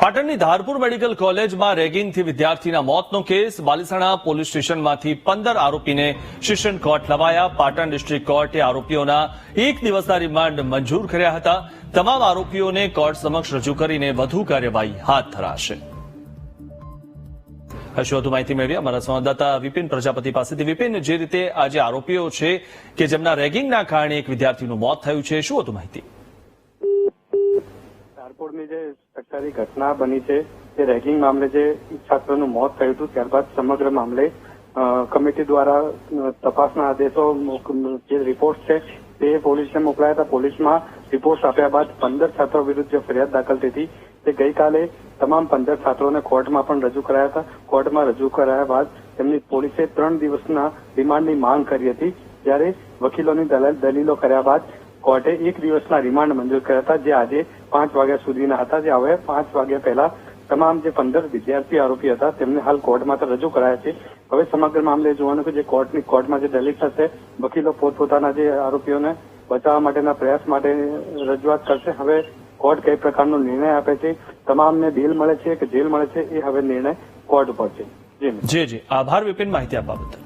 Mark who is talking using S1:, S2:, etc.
S1: પાટણની ધારપુર મેડિકલ કોલેજમાં રેગિંગથી વિદ્યાર્થીના મોતનો કેસ. બાલિસાણા પોલીસ સ્ટેશનમાંથી પંદર આરોપીને શિક્ષણ કોર્ટ લવાયા. પાટણ ડિસ્ટ્રિક્ટ કોર્ટે આરોપીઓના એક દિવસના રિમાન્ડ મંજૂર કર્યા હતા. તમામ આરોપીઓને કોર્ટ સમક્ષ રજૂ કરીને વધુ કાર્યવાહી હાથ ધરાશે. હશે, વધુ માહિતી મેળવી અમારા સંવાદદાતા વિપિન પ્રજાપતિ પાસેથી. વિપિન, જે રીતે આજે આરોપીઓ છે કે જેમના રેગિંગના કારણે એક વિદ્યાર્થીનું મોત થયું છે, શું હતું માહિતી?
S2: ધારપુરની જે સરકારી ઘટના બની છે તે રેગિંગ મામલે જે છાત્રનું મોત થયું હતું, ત્યારબાદ સમગ્ર મામલે કમિટી દ્વારા તપાસના આદેશો જે રિપોર્ટ છે, તે પોલીસને મોકલાયા હતા. પોલીસમાં રિપોર્ટ આપ્યા બાદ પંદર છાત્રો વિરુદ્ધ જે ફરિયાદ દાખલ થઈ હતી, તે ગઈકાલે તમામ પંદર છાત્રોને કોર્ટમાં પણ રજૂ કરાયા હતા. કોર્ટમાં રજૂ કરાયા બાદ તેમની પોલીસે ત્રણ દિવસના રિમાન્ડની માંગ કરી હતી. જ્યારે વકીલોની દલીલો કર્યા બાદ કોર્ટે એક દિવસના રિમાન્ડ મંજૂર કર્યા હતા, જે આજે પાંચ વાગ્યા સુધીના હતા. જે હવે પાંચ વાગ્યા પહેલા તમામ જે પંદર વિદ્યાર્થી આરોપી હતા, તેમને હાલ કોર્ટમાં રજૂ કરાયા છે. હવે સમગ્ર મામલે જોવાનું કે જે કોર્ટની કોર્ટમાં જે દલીલ થશે વકીલો પોતપોતાના જે આરોપીઓને બચાવવા માટેના પ્રયાસ માટે રજૂઆત કરશે. હવે કોર્ટ કઈ પ્રકારનો નિર્ણય આપે છે, તમામને બેલ મળે છે કે જેલ મળે છે, એ હવે નિર્ણય કોર્ટ ઉપર છે.
S1: જી જી. આભાર, વિપિન માહિતી આપવા બદલ.